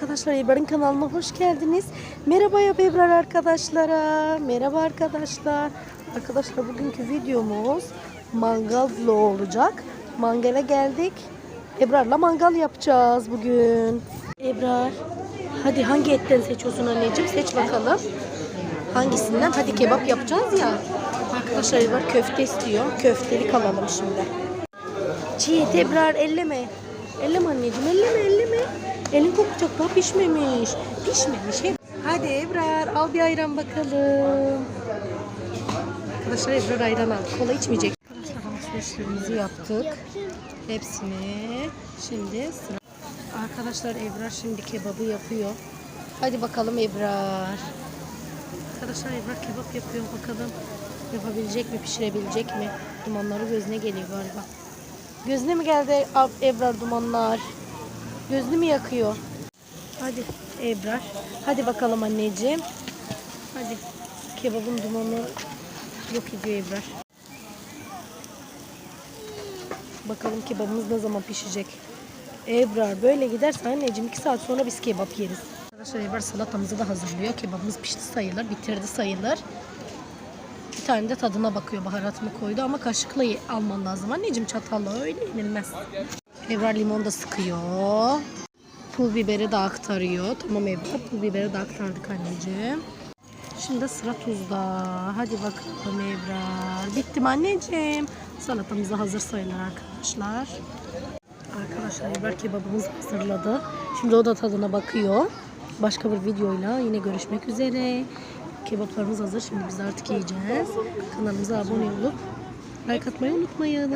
Arkadaşlar Ebrar'ın kanalına hoş geldiniz. Merhaba ya Ebrar arkadaşlara. Merhaba arkadaşlar. Arkadaşlar bugünkü videomuz mangal vlogu olacak. Mangala geldik. Ebrar'la mangal yapacağız bugün. Ebrar hadi hangi etten seçiyorsun anneciğim? Seç bakalım. Hangisinden? Hadi kebap yapacağız ya. Arkadaşlar Ebrar köfte istiyor. Köfteli kalalım şimdi. Çiğ Ebrar elleme. Elleme anneciğim elleme elleme. Elin kokacak daha pişmemiş. Pişmemiş hep. Hadi Ebrar al bir ayran bakalım. Arkadaşlar Ebrar ayran aldı. Kola içmeyecek. Arkadaşlar alışverişlerimizi yaptık. Hepsini. Şimdi sıra. Arkadaşlar Ebrar şimdi kebabı yapıyor. Hadi bakalım Ebrar. Arkadaşlar Ebrar kebap yapıyor bakalım. Yapabilecek mi, pişirebilecek mi? Dumanları gözüne geliyor galiba. Gözüne mi geldi Ebrar dumanlar? Gözünü mü yakıyor? Hadi Ebrar. Hadi bakalım anneciğim. Hadi. Kebabın dumanı yok ediyor Ebrar. Bakalım kebabımız ne zaman pişecek. Ebrar böyle giderse anneciğim 2 saat sonra biz kebap yeriz. Arkadaşlar Ebrar salatamızı da hazırlıyor. Kebabımız pişti sayılır, bitirdi sayılır. Bir tane de tadına bakıyor baharat mı koydu ama kaşıkla alman lazım. Anneciğim çatalla öyle yenilmez. Ebrar limon da sıkıyor. Pul biberi de aktarıyor. Tamam Ebrar pul biberi de aktardık anneciğim. Şimdi sıra tuzda. Hadi bakalım Ebrar. Bitti mi anneciğim? Salatamız da hazır sayılır arkadaşlar. Arkadaşlar Ebrar kebabımızı hazırladı. Şimdi o da tadına bakıyor. Başka bir videoyla yine görüşmek üzere. Kebaplarımız hazır. Şimdi biz artık yiyeceğiz. Kanalımıza abone olup like atmayı unutmayın.